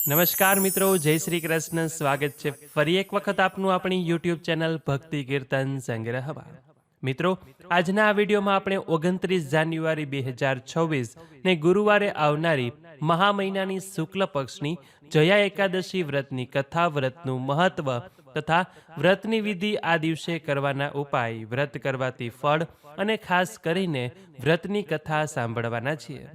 નમસ્કાર મિત્રો, જય શ્રી કૃષ્ણ. સ્વાગત છે ફરી એક વખત આપનું આપણી યુટ્યુબ ચેનલ ભક્તિ કીર્તન સંગ્રહમાં મિત્રો, આજના આ વિડીયોમાં આપણે ઓગણત્રીસ જાન્યુઆરી બે હજાર છવ્વીસ ને ગુરુવારે આવનારી મહા મહિનાની શુક્લ પક્ષની જયા એકાદશી વ્રતની કથા, વ્રતનું મહત્વ તથા વ્રતની વિધિ આ દિવસે કરવાના ઉપાય, વ્રત કરવાથી ફળ અને ખાસ કરીને વ્રતની કથા સાંભળવાના છીએ.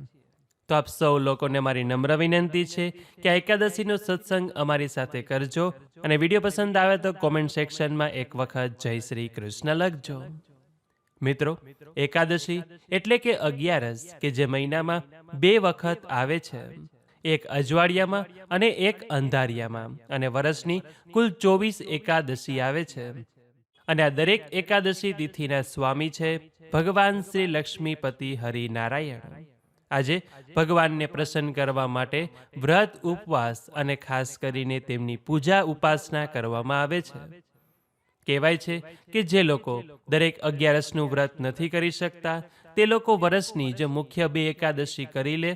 તો આપ સૌ લોકોને મારી નમ્ર વિનંતી છે કે આ એકાદશીનો સત્સંગ અમારી સાથે કરજો અને વીડિયો પસંદ આવે તો કોમેન્ટ સેક્શનમાં એક વખત જય શ્રી કૃષ્ણ લખજો. મિત્રો, એકાદશી એટલે કે અગિયારસ, કે જે મહિનામાં બે વખત આવે છે. એક અજવાળિયામાં અને એક અંધારિયામાં. અને વર્ષની કુલ ચોવીસ એકાદશી આવે છે. અને આ દરેક એકાદશી તિથિના સ્વામી છે ભગવાન શ્રી લક્ષ્મીપતિ હરિનારાયણ. આજે ભગવાનને પ્રસન્ન કરવા માટે વ્રત, ઉપવાસ અને ખાસ કરીને તેમની પૂજા, ઉપાસના કરવામાં આવે છે. કહેવાય છે કે જે લોકો દરેક અગિયારસનું વ્રત નથી કરી શકતા, તે લોકો વર્ષની જે મુખ્ય બે એકાદશી કરી લે,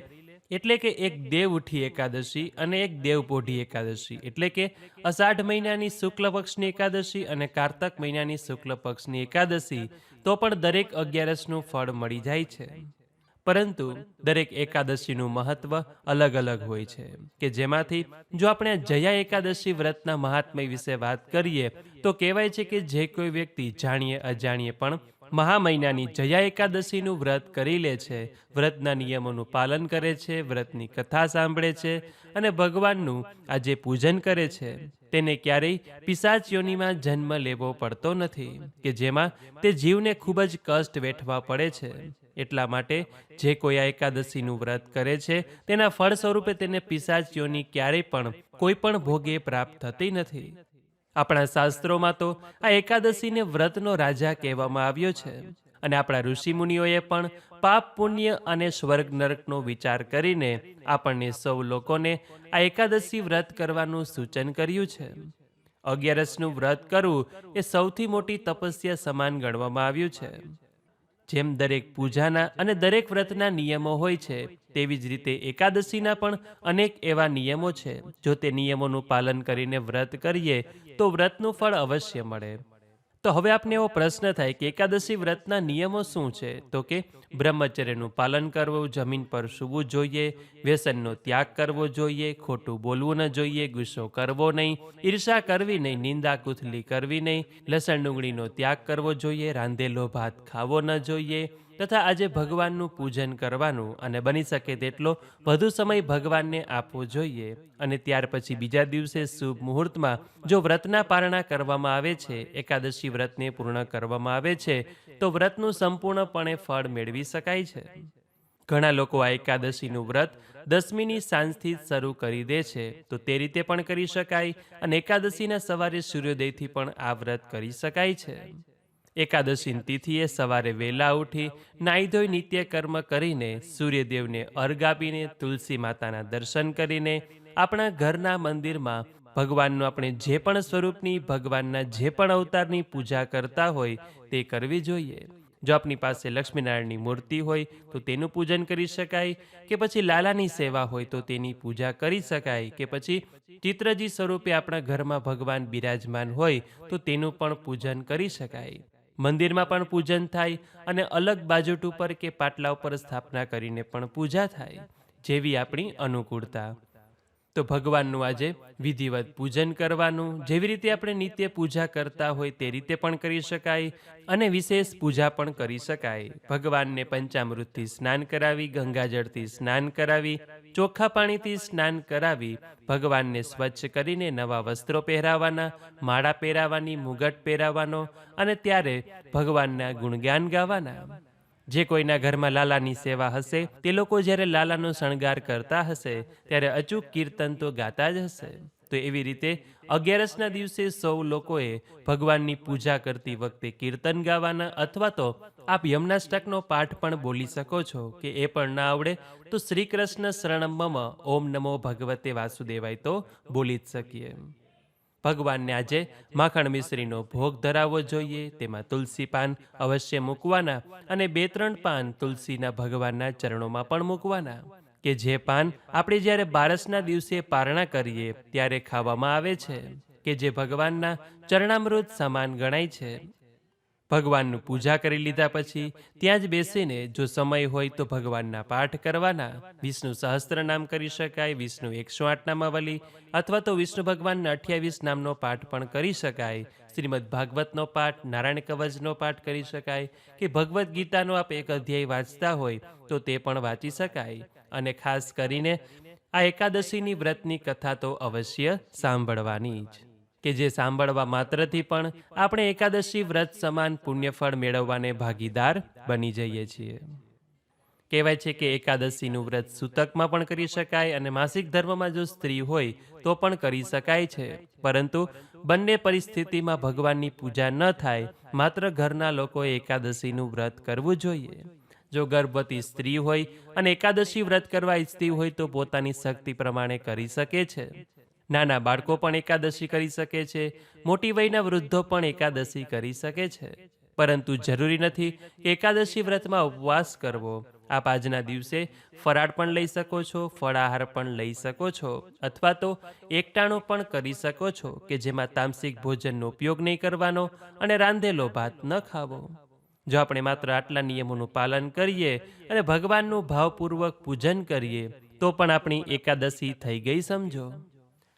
એટલે કે એક દેવ ઉઠી એકાદશી અને એક દેવપોઢી એકાદશી, એટલે કે અષાઢ મહિનાની શુક્લ પક્ષની એકાદશી અને કારતક મહિનાની શુક્લ પક્ષની એકાદશી, તો પણ દરેક અગિયારસનું ફળ મળી જાય છે. પરંતુ દરેક એકાદશીનું મહત્વ અલગ અલગ હોય છે, કે જેમાંથી જો આપણે જયા એકાદશી વ્રતના મહાત્મય વિશે વાત કરીએ, તો કહેવાય છે કે જે કોઈ વ્યક્તિ જાણીએ અજાણીએ પણ મહા મહિનાની જયા એકાદશીનું વ્રત કરી લે છે, વ્રતના નિયમોનું પાલન કરે છે, વ્રતની કથા સાંભળે છે અને ભગવાનનું આજે પૂજન કરે છે, તેને ક્યારેય પિશાચ યોનીમાં જન્મ લેવો પડતો નથી, કે જેમાં તે જીવને ખૂબ જ કષ્ટ વેઠવા પડે છે. એટલા માટે જે કોઈ આ એકાદશીનું વ્રત કરે છે, તેના ફળ સ્વરૂપે તેને પિશાચ ક્યારેય પણ કોઈ પણ ભોગે પ્રાપ્ત થતી નથી. આપણા શાસ્ત્રોમાં તો આ એકાદશીને વ્રતનો રાજા કહેવામાં આવ્યો છે અને આપણા ઋષિમુનિઓએ પણ પાપ પુણ્ય અને સ્વર્ગ નરકનો વિચાર કરીને આપણને સૌ લોકોને આ એકાદશી વ્રત કરવાનું સૂચન કર્યું છે. અગિયારસનું વ્રત કરવું એ સૌથી મોટી તપસ્યા સમાન ગણવામાં આવ્યું છે. જેમ દરેક પૂજાના અને દરેક વ્રતના નિયમો હોય છે, તેવી જ રીતે એકાદશીના પણ અનેક એવા નિયમો છે. જો તે નિયમોનું પાલન કરીને વ્રત કરીએ, તો વ્રતનું ફળ અવશ્ય મળે. તો હવે આપને એવો પ્રશ્ન થાય કે એકાદશી વ્રતના નિયમો શું છે? તો કે બ્રહ્મચર્યનું પાલન કરવું, જમીન પર સૂવું જોઈએ, વ્યસનનો ત્યાગ કરવો જોઈએ, ખોટું બોલવું ન જોઈએ, ગુસ્સો કરવો નહીં, ઈર્ષા કરવી નહીં, નિંદા કુથલી કરવી નહીં, લસણ ડુંગળીનો ત્યાગ કરવો જોઈએ, રાંધેલો ભાત ખાવો ન જોઈએ તથા આજે ભગવાનનું પૂજન કરવાનું અને બની શકે તેટલો વધુ સમય ભગવાનને આપવો જોઈએ. અને ત્યાર પછી બીજા દિવસે શુભ મુહૂર્તમાં જો વ્રતના પારણા કરવામાં આવે છે, એકાદશી વ્રતને પૂર્ણ કરવામાં આવે છે, તો વ્રતનું સંપૂર્ણપણે ફળ મેળવી શકાય છે. ઘણા લોકો આ એકાદશીનું વ્રત દસમીની સાંજથી જ શરૂ કરી દે છે, તો તે રીતે પણ કરી શકાય અને એકાદશીના સવારે સૂર્યોદયથી પણ આ વ્રત કરી શકાય છે. એકાદશીની તિથિએ સવારે વહેલા ઉઠી નાહી ધોઈ નિત્ય કર્મ કરીને સૂર્યદેવને અર્ઘ આપીને તુલસી માતાના દર્શન કરીને આપણા ઘરના મંદિરમાં ભગવાનનું આપણે જે પણ સ્વરૂપની, ભગવાનના જે પણ અવતારની પૂજા કરતા હોય તે કરવી જોઈએ. જો આપની પાસે લક્ષ્મીનારાયણની મૂર્તિ હોય તો તેનું પૂજન કરી શકાય કે પછી લાલાની સેવા હોય તો તેની પૂજા કરી શકાય કે પછી ચિત્રજી સ્વરૂપે આપણા ઘરમાં ભગવાન બિરાજમાન હોય તો તેનું પણ પૂજન કરી શકાય. મંદિરમાં પણ પૂજન થાય અને અલગ બાજુટ ઉપર કે પાટલા ઉપર સ્થાપના કરીને પણ પૂજા થાય, જેવી આપણી અનુકૂળતા. તો ભગવાનનું આજે વિધિવત પૂજન કરવાનું, જેવી રીતે આપણે નિત્ય પૂજા કરતા હોય તે રીતે પણ કરી શકાય અને વિશેષ પૂજા પણ કરી શકાય. ભગવાનને પંચામૃતથી સ્નાન કરાવી, ગંગાજળથી સ્નાન કરાવી, ચોખ્ખા પાણીથી સ્નાન કરાવી, ભગવાનને સ્વચ્છ કરીને નવા વસ્ત્રો પહેરાવાના, માળા પહેરાવાની, મુગટ પહેરાવાનો અને ત્યારે ભગવાનના ગુણગાન ગાવાના. જે કોઈના ઘરમાં લાલાની સેવા હશે, તે લોકો જ્યારે લાલાનો શણગાર કરતા હશે, ત્યારે અચૂક કીર્તન તો ગાતા જ હશે. તો એવી રીતે અગિયારસના દિવસે સૌ લોકોએ ભગવાનની પૂજા કરતી વખતે કીર્તન ગાવાના અથવા તો આપ યમનાષ્ટકનો પાઠ પણ બોલી શકો છો કે એ પણ ના આવડે, તો શ્રી કૃષ્ણ શરણમ ઓમ નમો ભગવતે વાસુદેવાય તો બોલી જ શકીએ. ભગવાનને આજે માખણ મિશ્રીનો ભોગ ધરાવવો જોઈએ. તેમાં તુલસી પાન અવશ્ય મૂકવાના અને બે ત્રણ પાન તુલસીના ભગવાનના ચરણોમાં પણ મૂકવાના. કે જે પાન આપણે જ્યારે બારસના દિવસે પારણા કરીએ ત્યારે ખાવામાં આવે છે. કે જે ભગવાનના ચરણામૃત સમાન ગણાય છે. ભગવાનનું પૂજા કરી લીધા પછી ત્યાં જ બેસીને જો સમય હોય તો ભગવાનના પાઠ કરવાના. વિષ્ણુ સહસ્ત્ર નામ કરી શકાય, વિષ્ણુ એકસો આઠ નામાવલી અથવા તો વિષ્ણુ ભગવાનના અઠ્યાવીસ નામનો પાઠ પણ કરી શકાય. શ્રીમદ ભાગવતનો પાઠ, નારાયણ કવચનો પાઠ કરી શકાય કે ભગવદ્ ગીતાનો આપ એક અધ્યાય વાંચતા હોય તો તે પણ વાંચી શકાય. અને ખાસ કરીને આ એકાદશીની વ્રતની કથા તો અવશ્ય સાંભળવાની જ. કે જે સાંભળવા માત્રથી પણ આપણે એકાદશી વ્રત સમાન પુણ્યફળ મેળવવાને ભાગીદાર બની જઈએ છીએ. કહેવાય છે કે એકાદશીનું વ્રત સૂતકમાં પણ કરી શકાય અને માસિક ધર્મમાં જો સ્ત્રી હોય તો પણ કરી શકાય છે. પરંતુ બંને પરિસ્થિતિમાં ભગવાનની પૂજા ન થાય, માત્ર ઘરના લોકોએ એકાદશીનું વ્રત કરવું જોઈએ. જો ગર્ભવતી સ્ત્રી હોય અને એકાદશી વ્રત કરવા ઈચ્છતી હોય તો પોતાની શક્તિ પ્રમાણે કરી શકે છે. નાના બાળકો પણ એકાદશી કરી શકે છે, મોટી વયના વૃદ્ધો પણ એકાદશી કરી શકે છે. પરંતુ જરૂરી નથી કે એકાદશી વ્રતમાં ઉપવાસ કરવો. આપ આજના દિવસે ફરાળ પણ લઈ શકો છો, ફળાહાર પણ લઈ શકો છો, અથવા તો એકટાણો પણ કરી શકો છો કે જેમાં તામસિક ભોજનનો ઉપયોગ નહીં કરવાનો અને રાંધેલો ભાત ન ખાવો. જો આપણે માત્ર આટલા નિયમોનું પાલન કરીએ અને ભગવાનનું ભાવપૂર્વક પૂજન કરીએ, તો પણ આપણી એકાદશી થઈ ગઈ સમજો.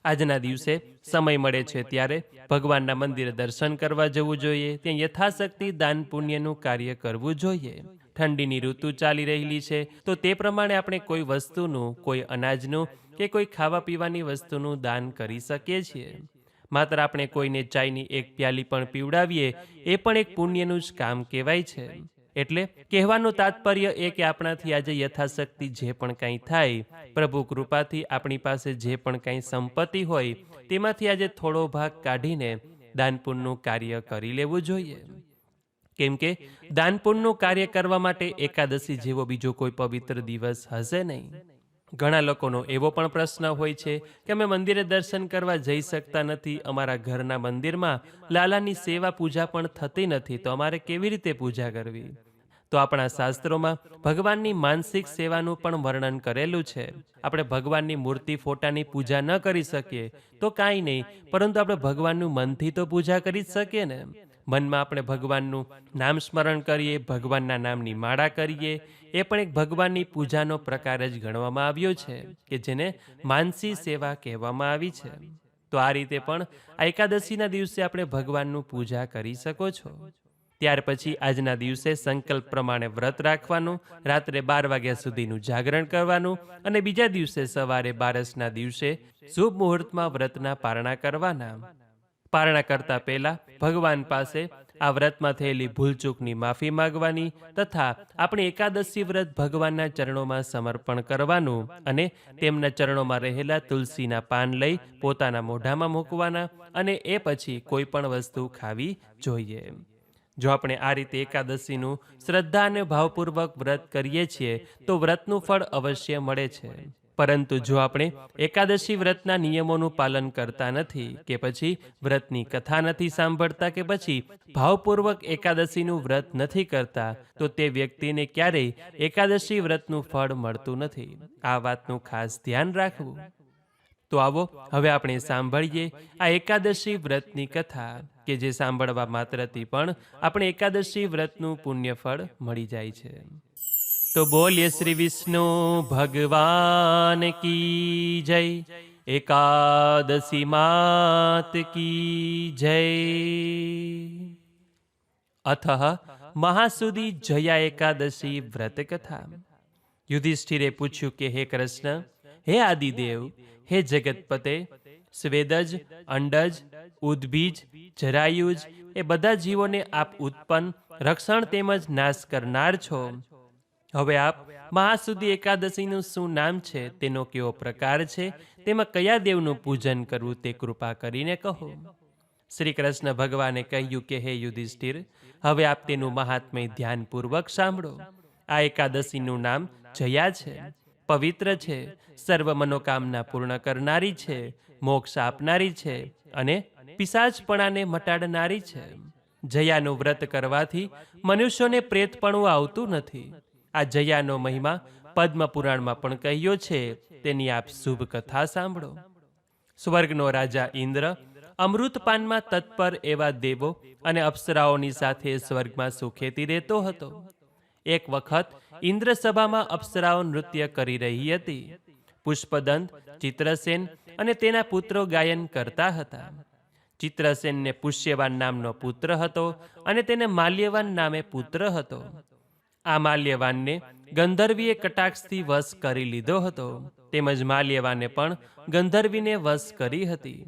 આજના દિવસે સમય મળે છે ત્યારે ભગવાનના મંદિરે દર્શન કરવા જવું જોઈએ. ત્યાં યથાશક્તિ દાન પુણ્યનું કાર્ય કરવું જોઈએ. ઠંડીની ઋતુ ચાલી રહેલી છે. તો તે પ્રમાણે આપણે કોઈ વસ્તુનું, કોઈ અનાજનું કે કોઈ ખાવા પીવાની વસ્તુનું દાન કરી શકીએ છીએ. માત્ર આપણે કોઈને ચાયની એક પ્યાલી પણ પીવડાવીએ, એ પણ એક પુણ્યનું જ કામ કહેવાય છે. એટલે કહેવાનું તાત્પર્ય એ કે આપણાથી આજે યથાશક્તિ જે પણ કંઈ થાય, પ્રભુ કૃપાથી આપણી પાસે જે પણ કંઈ સંપત્તિ હોય, તેમાંથી આજે થોડો ભાગ કાઢીને દાનપુણનું કાર્ય કરી લેવું જોઈએ. કેમ કે દાનપુણનું કાર્ય કરવા માટે એકાદશી જેવો બીજો કોઈ પવિત્ર દિવસ હશે નહીં. ઘણા લોકોનો એવો પણ પ્રશ્ન હોય છે કે અમે મંદિરે દર્શન કરવા જઈ શકતા નથી, અમારા ઘરના મંદિરમાં લાલાની સેવા પૂજા પણ થતી નથી, તો અમારે કેવી રીતે પૂજા કરવી? તો આપણા શાસ્ત્રોમાં ભગવાનની માનસિક સેવાનું પણ વર્ણન કરેલું છે. આપણે ભગવાનની મૂર્તિ ફોટાની પૂજા ન કરી શકીએ તો કાંઈ નહીં, પરંતુ આપણે ભગવાનનું મનથી તો પૂજા કરી જ શકીએ ને. મનમાં આપણે ભગવાનનું નામ સ્મરણ કરીએ, ભગવાનના નામની માળા કરીએ. એ પણ એક ભગવાનની પૂજાનો પ્રકાર જ ગણવામાં આવ્યો છે કે જેને માનસી સેવા કહેવામાં આવી છે. તો આ રીતે પણ એકાદશીના દિવસે આપણે ભગવાનનું પૂજા કરી શકો છો. ત્યાર પછી આજના દિવસે સંકલ્પ પ્રમાણે વ્રત રાખવાનું, રાત્રે બાર વાગ્યા સુધીનું જાગરણ કરવાનું અને બીજા દિવસે સવારે બારસના દિવસે શુભ મુહૂર્તમાં વ્રતના પારણા કરવાના. પારણા કરતા પહેલા ભગવાન પાસે આ વ્રતમાં થયેલી ભૂલચૂકની માફી માંગવાની તથા આપણી એકાદશી વ્રત ભગવાનના ચરણોમાં સમર્પણ કરવાનું અને તેમના ચરણોમાં રહેલા તુલસીના પાન લઈ પોતાના મોઢામાં મૂકવાના અને એ પછી કોઈ પણ વસ્તુ ખાવી જોઈએ. જો આપણે આ રીતે એકાદશીનું શ્રદ્ધા અને ભાવપૂર્વક વ્રત કરીએ છીએ, તો વ્રતનું ફળ અવશ્ય મળે છે. પરંતુ જો આપણે એકાદશી વ્રતના નિયમોનું પાલન કરતા નથી કે પછી વ્રતની કથા નથી સાંભળતા કે પછી ભાવપૂર્વક એકાદશીનું વ્રત નથી કરતા, તો તે વ્યક્તિને ક્યારેય એકાદશી વ્રતનું ફળ મળતું નથી. આ વાતનું ખાસ ધ્યાન રાખવું. તો આવો, હવે આપણે સાંભળીએ આ એકાદશી વ્રતની કથા, કે જે સાંભળવા માત્રથી પણ આપણે એકાદશી વ્રતનું પુણ્યફળ મળી જાય છે. તો બોલીએ શ્રી વિષ્ણુ ભગવાન કી જય એકાદશી માત કી જય અથ મહાસુદી જયા એકાદશી વ્રત કથા યુધિષ્ઠિરે પૂછ્યું કે હે કૃષ્ણ હે આદિદેવ હે જગતપતે સ્વેદજ અંડજ ઉદ્ભીજ જરાયુજ એ બધા જીવોને આપ ઉત્પન્ન, રક્ષણ તેમજ નાશ કરનાર છો. હવે આપ મહાસુદી એકાદશીનું શું નામ છે, તેનો કેવો પ્રકાર છે, તેમાં કયા દેવનું પૂજન કરવું તે કૃપા કરીને કહો. શ્રી કૃષ્ણ ભગવાને કહ્યું કે, હે યુધિષ્ઠિર, હવે આપ તેનું મહાત્મય ધ્યાનપૂર્વક સાંભળો. આ એકાદશીનું નામ જયા છે, પવિત્ર છે, સર્વ મનોકામના પૂર્ણ કરનારી છે, મોક્ષ આપનારી છે અને પિશાચપણાને મટાડનારી છે. જયાનું વ્રત કરવાથી મનુષ્યોને પ્રેતપણું આવતું નથી. આ જયાનો મહિમા પદ્મ પુરાણમાં પણ કહ્યો છે. તેની આપ શુભ કથા સાંભળો. સ્વર્ગનો રાજા ઇન્દ્ર અમૃતપાનમાં તત્પર એવા દેવો અને અપ્સરાઓની સાથે સ્વર્ગમાં સુખેતી રહેતો હતો. એક વખત ઇન્દ્ર સભામાં અપ્સરાઓ નૃત્ય કરી રહી હતી. પુષ્પદંત, ચિત્રસેન અને તેના પુત્રો ગાયન કરતા હતા. ચિત્રસેનને પુષ્યવાન નામનો પુત્ર હતો અને તેને માલ્યવાન નામે પુત્ર હતો. આ માલ્યવાનને ગંધર્વીએ કટાક્ષથી વશ કરી લીધો હતો. તેમજ માલ્યવાને પણ ગંધર્વીને વશ કરી હતી.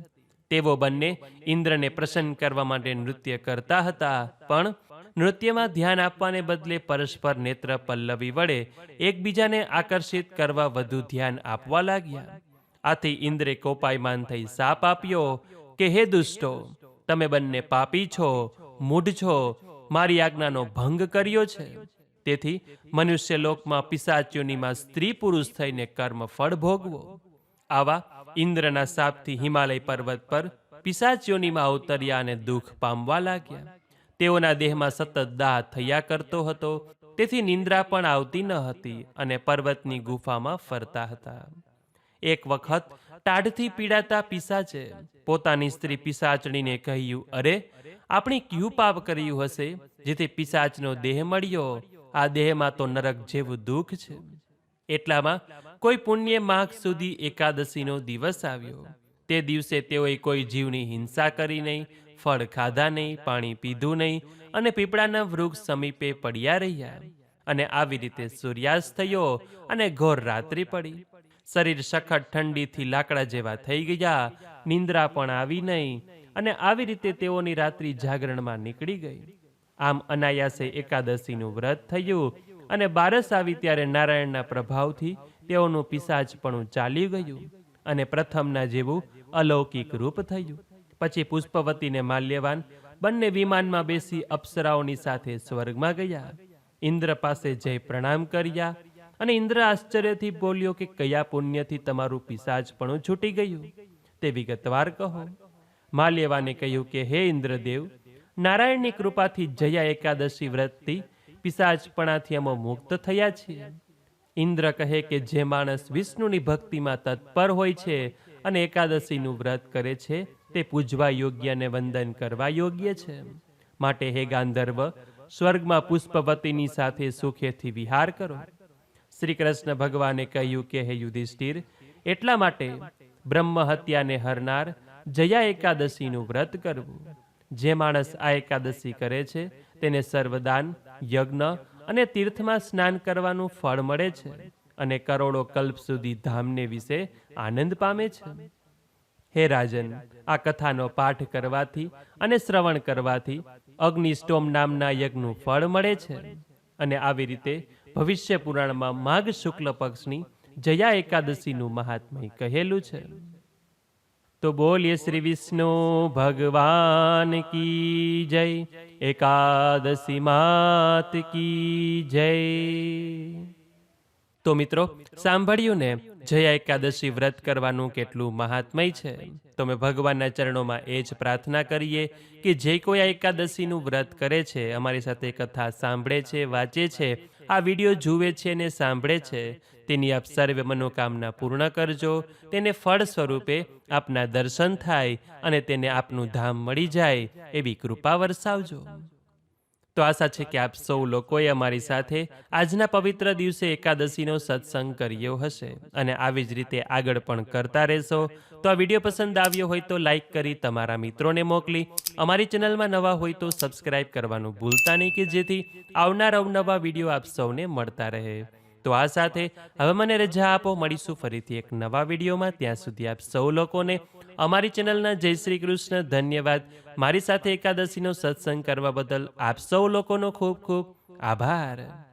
તેઓ બંને ઇન્દ્રને પ્રસન્ન કરવા માટે નૃત્ય કરતા હતા, પણ નૃત્યમાં ધ્યાન આપવાને બદલે પરસ્પર નેત્ર પલ્લવી વડે એકબીજાને આકર્ષિત કરવા વધુ ધ્યાન આપવા લાગ્યા. આથી ઇન્દ્રે કોપાયમાન થઈ સાપ આપ્યો કે, હે દુષ્ટો, તમે બંને પાપી છો, મૂઢ છો, મારી આજ્ઞાનો ભંગ કર્યો છે. તેથી મનુષ્ય લોકમાં પિશાચ્યોનીમાં સ્ત્રી પુરુષ થઈને કર્મ ફળ ભોગવો. આવા ઇન્દ્રના સાપથી હિમાલય પર્વત પર પિશાચ્યોનીમાં અવતર્યા અને દુઃખ પામવા લાગ્યા. તેઓના દેહમાં સતત દાહ થયા કરતો હતો, તેથી નિંદ્રા પણ આવતી ન હતી અને પર્વતની ગુફામાં ફરતા હતા. એક વખત ટાઢથી પીડાતા પિશાચે પોતાની સ્ત્રી પિશાચણીને કહ્યું, અરે, આપણે ક્યુ પાપ કર્યું હશે, જેથી પિશાચનો દેહ મળ્યો આ દેહમાં તો નરક જેવું દુઃખ છે. એટલામાં કોઈ પુણ્ય માર્ગ સુધી એકાદશીનો દિવસ આવ્યો. તે દિવસે તેઓએ કોઈ જીવની હિંસા કરી નહીં, ફળ ખાધા નહીં, પાણી પીધું નહીં અને પીપળાના વૃક્ષ સમીપે પડ્યા રહ્યા. અને આવી રીતે સૂર્યાસ્ત થયો અને ઘોર રાત્રિ પડી. શરીર સખત ઠંડીથી લાકડા જેવા થઈ ગયા, નિંદ્રા પણ આવી નહીં અને આવી રીતે તેઓની રાત્રિ જાગરણમાં નીકળી ગઈ. આમ અનાયાસે એકાદશીનું વ્રત થયું અને બારસ આવી ત્યારે નારાયણના પ્રભાવથી તેઓનું પિશાચપણું ચાલી ગયું અને પ્રથમના જેવું અલૌકિક રૂપ થયું. પછી પુષ્પવતીને માલ્યવાન બંને વિમાનમાં બેસી અપ્સરાઓની સાથે સ્વર્ગમાં ગયા. ઇન્દ્ર પાસે જય પ્રણામ કર્યા અને ઇન્દ્ર આશ્ચર્યથી બોલ્યો કે કયા પુણ્યથી તમારું પિશાચપણું છૂટી ગયું? તે વિગતવાર કહો. માલ્યવાને કહ્યું કે, હે ઇન્દ્રદેવ નારાયણની કૃપાથી જયા એકાદશી વ્રતથી પિશાચપણાથી અમે મુક્ત થયા છીએ. ઇન્દ્ર કહે કે જે માણસ વિષ્ણુની ભક્તિમાં તત્પર હોય છે અને એકાદશીનું વ્રત કરે છે, તે પૂજવા યોગ્ય અને વંદન કરવા યોગ્ય છે. માટે હે ગાંધર્વ, સ્વર્ગમાં પુષ્પવતીની સાથે સુખેથી વિહાર કરો. શ્રી કૃષ્ણ ભગવાને કહ્યું કે હે યુધિષ્ઠિર, એટલા માટે બ્રહ્મ હત્યાને હરનાર જયા એકાદશીનું વ્રત કરવું. જે માણસ આ એકાદશી કરે છે, તેને સર્વદાન, યજ્ઞ અને તીર્થમાં સ્નાન કરવાનું ફળ મળે છે અને કરોડો કલ્પ સુધી ધામને વિશે આનંદ પામે છે. હે રાજન, આ કથાનો પાઠ કરવાથી અને શ્રવણ કરવાથી અગ્નિસ્ટોમ નામના યજ્ઞનું ફળ મળે છે અને આવી રીતે ભવિષ્ય પુરાણમાં માઘ શુક્લ પક્ષની જયા એકાદશીનું મહાત્મય કહેલું છે. તો બોલીએ શ્રી વિષ્ણુ ભગવાન કી જય એકાદશી માત કી જય તો મિત્રો સાંભળ્યું ને જયા એકાદશી વ્રત કરવાનું કેટલું મહાત્મય છે. તો મેં ભગવાનના ચરણોમાં એ જ પ્રાર્થના કરીએ કે જે કોઈ આ એકાદશીનું વ્રત કરે છે, અમારી સાથે કથા સાંભળે છે, વાંચે છે, આ વીડિયો જુએ છે ને સાંભળે છે તેની આપ સર્વે મનોકામના પૂર્ણ કરજો. તેને ફળ સ્વરૂપે આપના દર્શન થાય અને તેને આપનું ધામ મળી જાય એવી કૃપા વરસાવજો. તો આશા છે કે આપ સૌ લોકોએ અમારી સાથે આજના પવિત્ર દિવસે એકાદશીનો સત્સંગ કર્યો હશે અને આવી જ રીતે આગળ પણ કરતા રહેશો. તો આ વીડિયો પસંદ આવ્યો હોય તો લાઈક કરી તમારા મિત્રોને મોકલી. અમારી ચેનલમાં નવા હોય તો સબસ્ક્રાઇબ કરવાનું ભૂલતા નહીં કે જેથી આવનાર અવનવા વીડિયો આપ સૌને મળતા રહે. તો આ સાથે હવે મને રજા આપો. મળીશું ફરીથી એક નવા વિડીયોમાં. ત્યાં સુધી આપ સૌ લોકોને અમારી ચેનલના જય શ્રી કૃષ્ણ ધન્યવાદ. મારી સાથે એકાદશીનો સત્સંગ કરવા બદલ આપ સૌ લોકોનો ખૂબ ખૂબ આભાર.